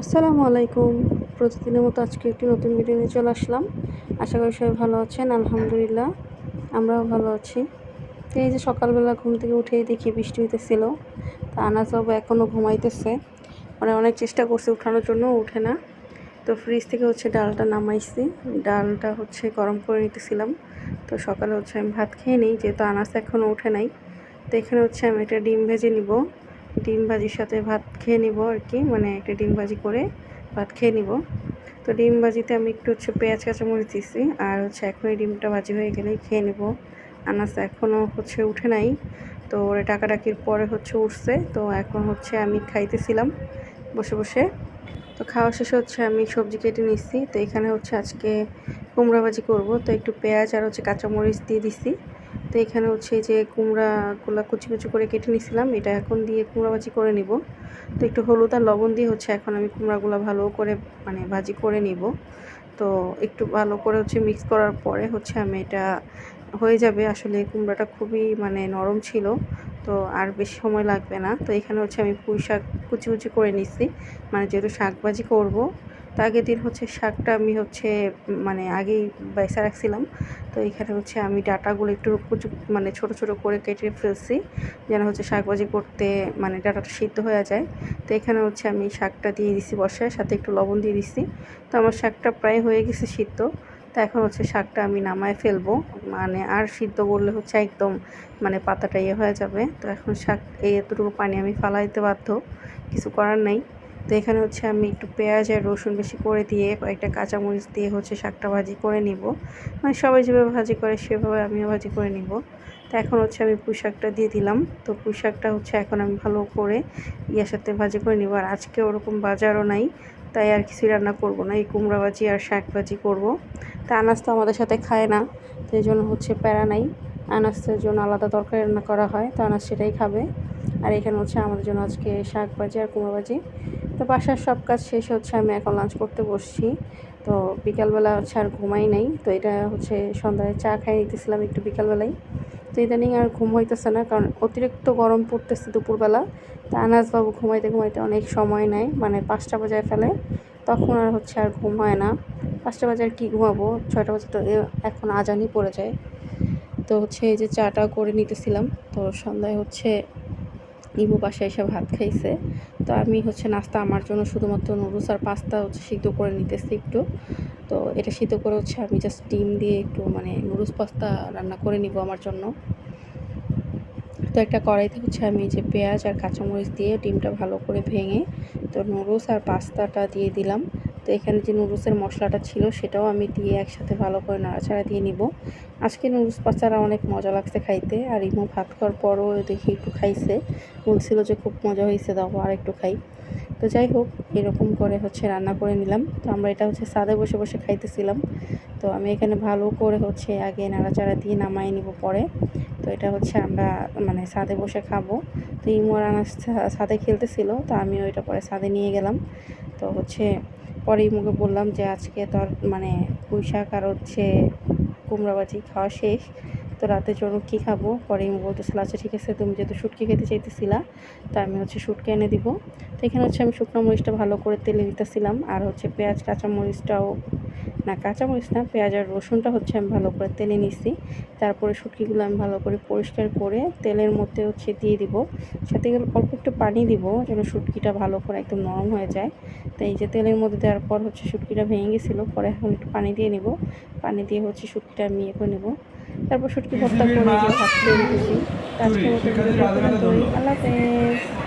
আসসালামু আলাইকুম। প্রতিদিনের মতো আজকে একটি নতুন ভিডিও নিয়ে চলে আসলাম। আশা করি সবাই ভালো আছেন, আলহামদুলিল্লাহ, আমরাও ভালো আছি। তো এই যে সকালবেলা ঘুম থেকে উঠেই দেখি বৃষ্টি হইতেছিল, তা আনাজ বাবু এখনও ঘুমাইতেছে। মানে অনেক চেষ্টা করছে উঠানোর জন্য, উঠে না। তো ফ্রিজ থেকে হচ্ছে ডালটা নামাইছি, ডালটা হচ্ছে গরম করে নিতেছিলাম। তো সকালে হচ্ছে আমি ভাত খেয়ে নিই, যেহেতু আনাজ এখনও উঠে নাই। তো এখানে হচ্ছে আমি একটা ডিম ভেজে নিব। ডিম ভাজির সাথে ভাত খেয়ে নিব আর কি মানে একটা ডিম ভাজি করে ভাত খেয়ে নিব। তো ডিম ভাজিতে আমি একটু হচ্ছে পেঁয়াজ, কাঁচামরিচ দিছি, আর হচ্ছে এখন এই ডিমটা ভাজি হয়ে গেলেই খেয়ে নিব। আনাস এখনও হচ্ছে উঠে নাই, তো ওরে টাকাটাকির পরে হচ্ছে উঠছে, তো এখন হচ্ছে আমি খাইতেছিলাম বসে বসে। তো খাওয়া শেষে হচ্ছে আমি সবজি কেটে নিচ্ছি তো এখানে হচ্ছে আজকে কুমড়া ভাজি করব, তো একটু পেঁয়াজ আর হচ্ছে কাঁচামরিচ দিয়ে দিছি। তো এখানে হচ্ছে যে কুমড়াগুলো কুচি কুচি করে কেটে নিয়েছিলাম এটা এখন দিয়ে কুমড়া ভাজি করে নিব। তো একটু হলুদ আর লবণ দিয়ে হচ্ছে এখন আমি কুমড়াগুলো ভালো করে মানে ভাজি করে নিব। তো একটু ভালো করে হচ্ছে মিক্স করার পরে হচ্ছে আমি এটা হয়ে যাবে। আসলে কুমড়াটা খুবই মানে নরম ছিল, তো আর বেশি সময় লাগবে না। তো এখানে হচ্ছে আমি পুঁই শাক কুচি কুচি করে নিচ্ছি মানে যেহেতু শাক ভাজি করব তো আগের দিন হচ্ছে শাকটা আমি হচ্ছে মানে আগেই বাইসা রাখছিলাম। তো এখানে হচ্ছে আমি ডাটাগুলো একটু মানে ছোট ছোট করে কেটে ফেলছি, যেন হচ্ছে শাকবাজি করতে মানে ডাটাটা সিদ্ধ হয়ে যায়। তো এখানে হচ্ছে আমি শাকটা দিয়ে দিছি বসায়, সাথে একটু লবণ দিয়ে দিছি। তো আমার শাকটা প্রায় হয়ে গেছে সিদ্ধ। তো এখন হচ্ছে শাকটা আমি নামায় ফেলব। মানে আর সিদ্ধ করলে হচ্ছে একদম মানে পাতাটা ইয়ে হয়ে যাবে। তো এখন শাক, এই এতটুকু পানি আমি ফালাইতে বাধ্য। কিছু করার নাই। তো এখানে হচ্ছে আমি একটু পেঁয়াজ আর রসুন বেশি করে দিয়ে কয়েকটা কাঁচামরিচ দিয়ে হচ্ছে শাকটা ভাজি করে নিব। মানে সবাই যেভাবে ভাজি করে সেভাবে আমিও ভাজি করে নিব। তো এখন হচ্ছে আমি পুঁই শাকটা দিয়ে দিলাম। তো পুঁই শাকটা হচ্ছে এখন আমি ভালো করে ইয়ার সাথে ভাজি করে নিব। আর আজকে ওরকম বাজারও নাই, তাই আর কিছুই রান্না করব না। এই কুমড়া ভাজি আর শাক ভাজি করব। তা আনাজ তো আমাদের সাথে খায় না, তো এই জন্য হচ্ছে প্যারা নাই। আনাজের জন্য আলাদা তরকারি রান্না করা হয়, তো আনাজ সেটাই খাবে। আর এখানে হচ্ছে আমাদের জন্য আজকে শাক ভাজি আর কুমড়ো ভাজি। তো বাসার সব কাজ শেষ হচ্ছে, আমি এখন লাঞ্চ করতে বসছি। তো বিকালবেলা হচ্ছে আর ঘুমাই নাই, তো এটা হচ্ছে সন্ধ্যায় চা খাই নিতেছিলাম একটু বিকালবেলায়। তো ইদানিং আর ঘুম হইতেছে না, কারণ অতিরিক্ত গরম পড়তেছে দুপুরবেলা। তা আনাজবাবু ঘুমাইতে ঘুমাইতে অনেক সময় নেয় মানে পাঁচটা বাজায় ফেলে। তখন আর হচ্ছে আর ঘুম হয় না। পাঁচটা বাজে আর কী ঘুমাবো? ছয়টা বাজে তো এখন আজানই পড়ে যায়। তো হচ্ছে এই যে চাটা করে নিতেছিলাম, তো সন্ধ্যায় হচ্ছে ইমু বাসায় এসে ভাত খাইছে। তো আমি হচ্ছে নাস্তা আমার জন্য শুধুমাত্র নুডলস আর পাস্তা হচ্ছে সিদ্ধ করে নিতেছি একটু। তো এটা সিদ্ধ করে হচ্ছে আমি জাস্ট ডিম দিয়ে একটু মানে নুডলস পাস্তা রান্না করে নিব আমার জন্য। তো একটা কড়াইতে হচ্ছে আমি যে পেঁয়াজ আর কাঁচামরিচ দিয়ে ডিমটা ভালো করে ভেঙে তো নুডলস আর পাস্তাটা দিয়ে দিলাম। তো এখানে যে নুডলসের মশলাটা ছিল সেটাও আমি দিয়ে একসাথে ভালো করে নাড়াচাড়া দিয়ে নিব। আজকে নুডলস পাস্তাটা অনেক মজা লাগছে খাইতে আর ইমো ভাত খাওয়ার পরও দেখি একটু খাইছে। বলছিল যে খুব মজা হয়েছে দাও আর একটু খাই। তো যাই হোক, এরকম করে হচ্ছে রান্না করে নিলাম। তো আমরা এটা হচ্ছে সাদে বসে বসে খাইতেছিলাম। তো আমি এখানে ভালো করে হচ্ছে আগে নাড়াচাড়া দিয়ে নামাই নিব পরে। তো এটা হচ্ছে আমরা মানে ছাদে বসে খাব। তো ইমোর আনাজ সাদে খেলতেছিল, তো আমিও এটা পরে ছাদে নিয়ে গেলাম। তো হচ্ছে পরে ইমুকে বললাম যে আজকে তোর মানে পুঁই শাক আর হচ্ছে কুমড়াবাজি খাওয়া শেষ। তো রাতের জন্য কী খাব? পরে ইমু বলতেছিল আচ্ছা ঠিক আছে, তুমি যেহেতু শুটকি খেতে চাইতেছিলা, তো আমি হচ্ছে শুটকি এনে দিব। তো এখানে হচ্ছে আমি শুকনো মরিচটা ভালো করে তেলে দিতেছিলাম। আর হচ্ছে পেঁয়াজ, কাঁচা মরিচটাও, না কাঁচামরিচ না, পেঁয়াজ আর রসুনটা হচ্ছে আমি ভালো করে তেলে নিছি। তারপরে শুটকিগুলো আমি ভালো করে পরিষ্কার করে তেলের মধ্যে হচ্ছে দিয়ে দিব। সাথে অল্প একটু পানি দিব, যেন শুটকিটা ভালো করে একদম নরম হয়ে যায়। তো এই যে তেলের মধ্যে দেওয়ার পর হচ্ছে শুটকিটা ভেঙে গেছিল, পরে এখন একটু পানি দিয়ে নিব। পানি দিয়ে হচ্ছে শুটকিটা আমি ইয়ে করে নেব। তারপর শুটকি ভর্তা করে যে ভাত খেয়ে রেখেছি আজকের মতো আল্লাহ হাফেজ।